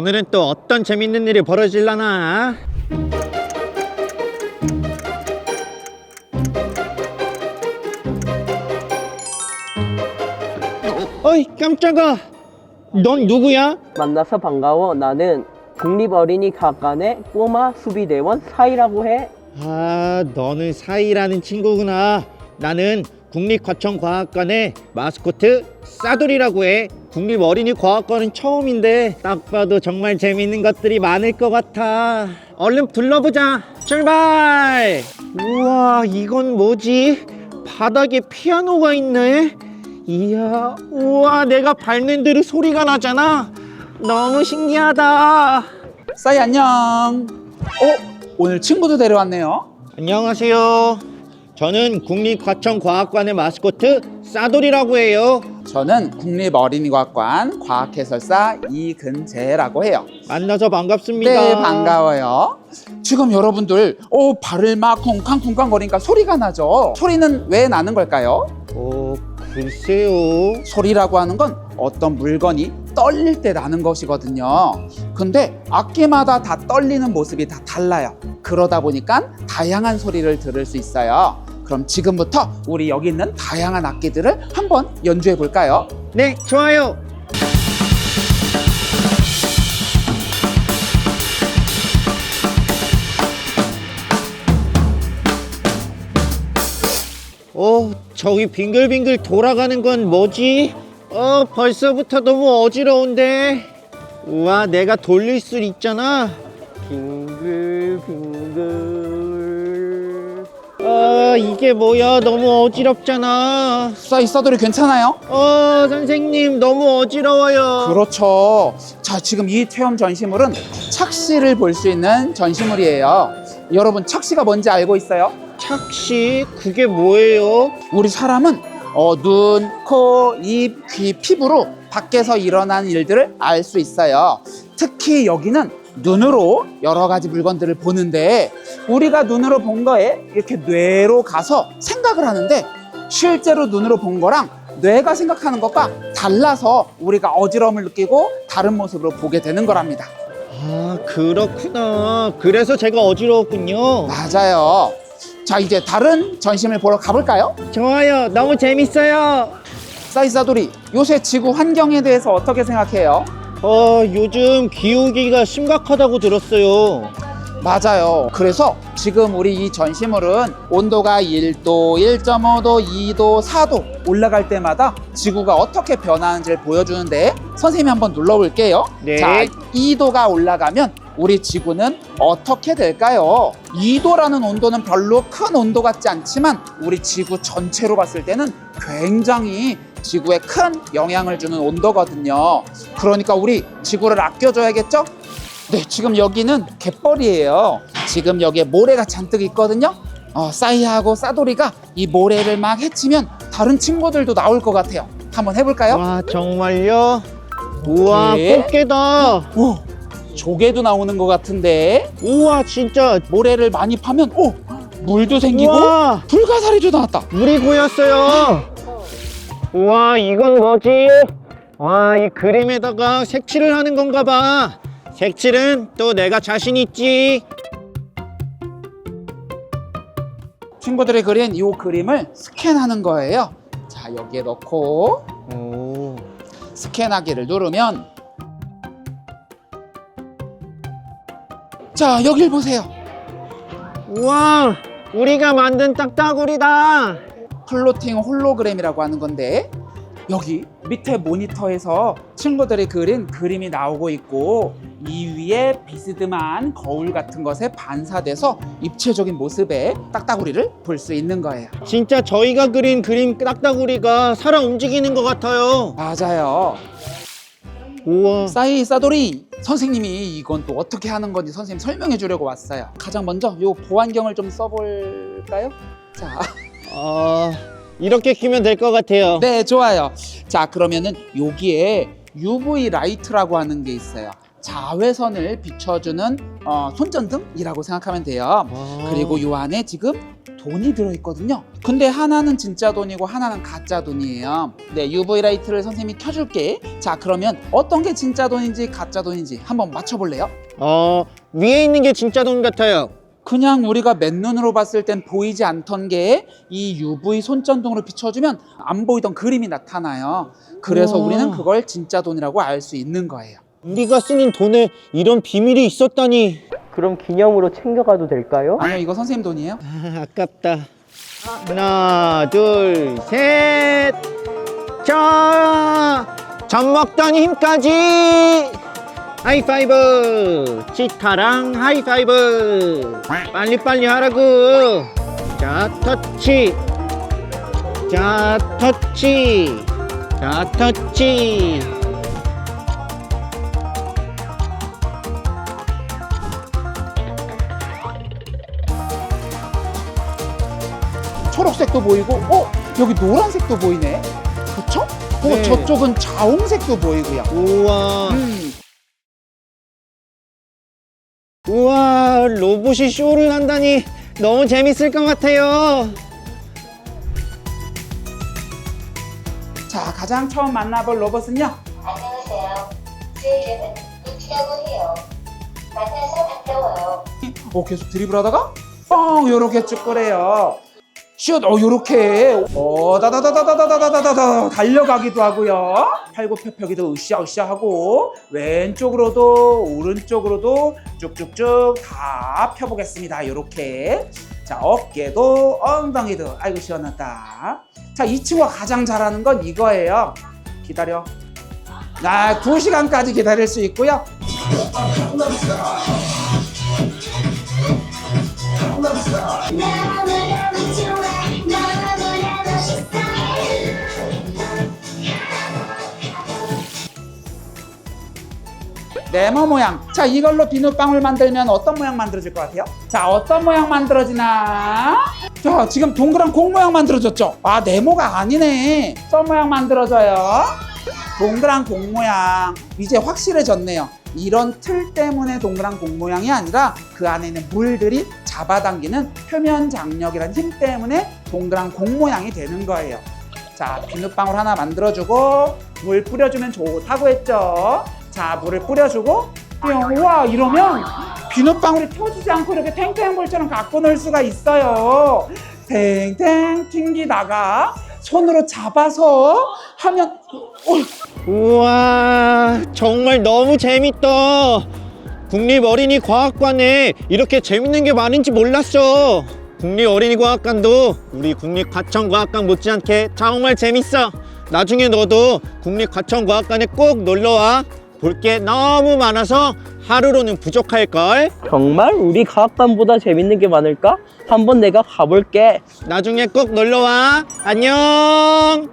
오늘은 또 어떤 재밌는 일이 벌어질라나? 어이 깜짝아 넌 누구야? 만나서 반가워. 나는 국립어린이과학관의 꼬마 수비대원 사이라고 해. 아 너는 사이라는 친구구나 나는 국립과천과학관의 마스코트 싸돌이라고 해 국립 어린이 과학관은 처음인데 딱 봐도 정말 재밌는 것들이 많을 것 같아 얼른 둘러보자 출발 우와 이건 뭐지 바닥에 피아노가 있네 이야 우와 내가 밟는 대로 소리가 나잖아 너무 신기하다 싸이 안녕. 어? 오늘 친구도 데려왔네요. 안녕하세요. 저는 국립과천과학관의 마스코트 싸돌이라고 해요. 저는 국립어린이과학관 과학해설사 이근재라고 해요. 만나서 반갑습니다. 네, 반가워요. 지금 여러분들 어, 발을 막 쿵쾅쿵쾅 거리니까 소리가 나죠. 소리는 왜 나는 걸까요? 어, 글쎄요. 소리라고 하는 건 어떤 물건이 떨릴 때 나는 것이거든요. 근데 악기마다 다 떨리는 모습이 다 달라요. 그러다 보니까 다양한 소리를 들을 수 있어요. 그럼 지금부터 우리 여기 있는 다양한 악기들을 한번 연주해 볼까요? 네, 좋아요. 어, 저기 빙글빙글 돌아가는 건 뭐지? 어, 벌써부터 너무 어지러운데. 우와, 내가 돌릴 수 있잖아. 빙글빙글. 아, 이게 뭐야? 너무 어지럽잖아. 싸이 싸돌이 괜찮아요? 어, 선생님, 너무 어지러워요. 그렇죠. 자, 지금 이 체험 전시물은 착시를 볼 수 있는 전시물이에요. 여러분, 착시가 뭔지 알고 있어요? 착시? 그게 뭐예요? 우리 사람은 어, 눈, 코, 입, 귀, 피부로 밖에서 일어난 일들을 알 수 있어요. 특히 여기는 눈으로 여러 가지 물건들을 보는데 우리가 눈으로 본 거에 이렇게 뇌로 가서 생각을 하는데 실제로 눈으로 본 거랑 뇌가 생각하는 것과 달라서 우리가 어지러움을 느끼고 다른 모습으로 보게 되는 거랍니다. 아, 그렇구나. 그래서 제가 어지러웠군요. 맞아요. 자, 이제 다른 전시물 보러 가볼까요? 좋아요. 너무 재밌어요. 사이사돌이 요새 지구 환경에 대해서 어떻게 생각해요? 어, 요즘 기후위기가 심각하다고 들었어요. 맞아요. 그래서 지금 우리 이 전시물은 온도가 1도, 1.5도, 2도, 4도 올라갈 때마다 지구가 어떻게 변하는지를 보여주는데 선생님이 한번 눌러볼게요. 네. 자, 2도가 올라가면 우리 지구는 어떻게 될까요? 2도라는 온도는 별로 큰 온도 같지 않지만 우리 지구 전체로 봤을 때는 굉장히 지구에 큰 영향을 주는 온도거든요. 그러니까 우리 지구를 아껴줘야겠죠? 네, 지금 여기는 갯벌이에요. 지금 여기에 모래가 잔뜩 있거든요. 어, 싸이하고 싸돌이가 이 모래를 막 헤치면 다른 친구들도 나올 것 같아요. 한번 해볼까요? 와, 정말요? 우와, 네. 꽃게다. 오, 조개도 나오는 것 같은데 우와, 진짜. 모래를 많이 파면 오 물도 생기고 우와, 불가사리도 나왔다. 물이 고였어요. 우와, 이건 뭐지? 와, 이 그림에다가 색칠을 하는 건가 봐. 색칠은 또 내가 자신 있지. 친구들이 그린 이 그림을 스캔하는 거예요. 자 여기에 넣고 오. 스캔하기를 누르면 자 여길 보세요. 우와, 우리가 만든 딱따구리다. 플로팅 홀로그램이라고 하는 건데 여기 밑에 모니터에서 친구들이 그린 그림이 나오고 있고 이 위에 비스듬한 거울 같은 것에 반사돼서 입체적인 모습의 딱따구리를 볼 수 있는 거예요. 진짜 저희가 그린 그림 딱따구리가 살아 움직이는 것 같아요. 맞아요. 우와. 싸이 싸돌이 선생님이 이건 또 어떻게 하는 건지 선생님 설명해 주려고 왔어요. 가장 먼저 요 보안경을 좀 써볼까요? 자, 아, 이렇게 키면 될 것 같아요. 네 좋아요. 자 그러면은 여기에 UV 라이트라고 하는 게 있어요. 자외선을 비춰주는 어, 손전등이라고 생각하면 돼요. 아. 그리고 요 안에 지금 돈이 들어있거든요. 근데 하나는 진짜 돈이고 하나는 가짜 돈이에요. 네, UV 라이트를 선생님이 켜줄게. 자, 그러면 어떤 게 진짜 돈인지 가짜 돈인지 한번 맞춰볼래요? 어, 위에 있는 게 진짜 돈 같아요. 그냥 우리가 맨눈으로 봤을 땐 보이지 않던 게 이 UV 손전등으로 비춰주면 안 보이던 그림이 나타나요. 그래서 우와. 우리는 그걸 진짜 돈이라고 알 수 있는 거예요. 우리가 쓰는 돈에 이런 비밀이 있었다니. 그럼 기념으로 챙겨가도 될까요? 아니요, 이거 선생님 돈이에요. 아, 아깝다. 하나, 둘, 셋. 자, 젖 먹던 힘까지. 하이파이브. 치타랑 하이파이브. 빨리빨리 하라고. 자, 터치. 자, 터치. 자, 터치. 초록색도 보이고, 어? 여기 노란색도 보이네. 그쵸? 어, 네. 저쪽은 자홍색도 보이고요. 우와. 음, 우와, 로봇이 쇼를 한다니 너무 재밌을 것 같아요. 자, 가장 처음 만나볼 로봇은요. 안녕하세요. 제 이름은 루티라고 해요. 만나서 반가워요. 어, 계속 드리블 하다가 뻥 요렇게 쭉 꺼래요. 슛, 어, 요렇게. 어, 다다다다다다다다다다 달려가기도 하고요. 팔굽혀펴기도 으쌰으쌰 하고 왼쪽으로도 오른쪽으로도 쭉쭉쭉 다 펴보겠습니다. 요렇게. 자, 어깨도 엉덩이도 아이고 시원하다. 자, 이 친구가 가장 잘하는 건 이거예요. 기다려. 나 2시간까지 기다릴 수 있고요. 네모 모양. 자, 이걸로 비눗방울 만들면 어떤 모양 만들어질 것 같아요? 자, 어떤 모양 만들어지나? 자, 지금 동그란 공 모양 만들어졌죠? 아, 네모가 아니네. 선 모양 만들어져요. 동그란 공 모양. 이제 확실해졌네요. 이런 틀 때문에 동그란 공 모양이 아니라 그 안에 있는 물들이 잡아당기는 표면 장력이라는 힘 때문에 동그란 공 모양이 되는 거예요. 자, 비눗방울 하나 만들어주고 물 뿌려주면 좋다고 했죠. 자, 물을 뿌려주고 뿅, 우와 이러면 비눗방울이 펴지지 않고 이렇게 탱탱볼처럼 갖고 놀 수가 있어요. 탱탱 튕기다가 손으로 잡아서 하면 어, 우와, 정말 너무 재밌다. 국립어린이과학관에 이렇게 재밌는 게 많은지 몰랐어. 국립어린이과학관도 우리 국립과천과학관 못지않게 정말 재밌어. 나중에 너도 국립과천과학관에 꼭 놀러와. 볼 게 너무 많아서 하루로는 부족할걸. 정말 우리 과학관보다 재밌는 게 많을까? 한번 내가 가볼게. 나중에 꼭 놀러와. 안녕.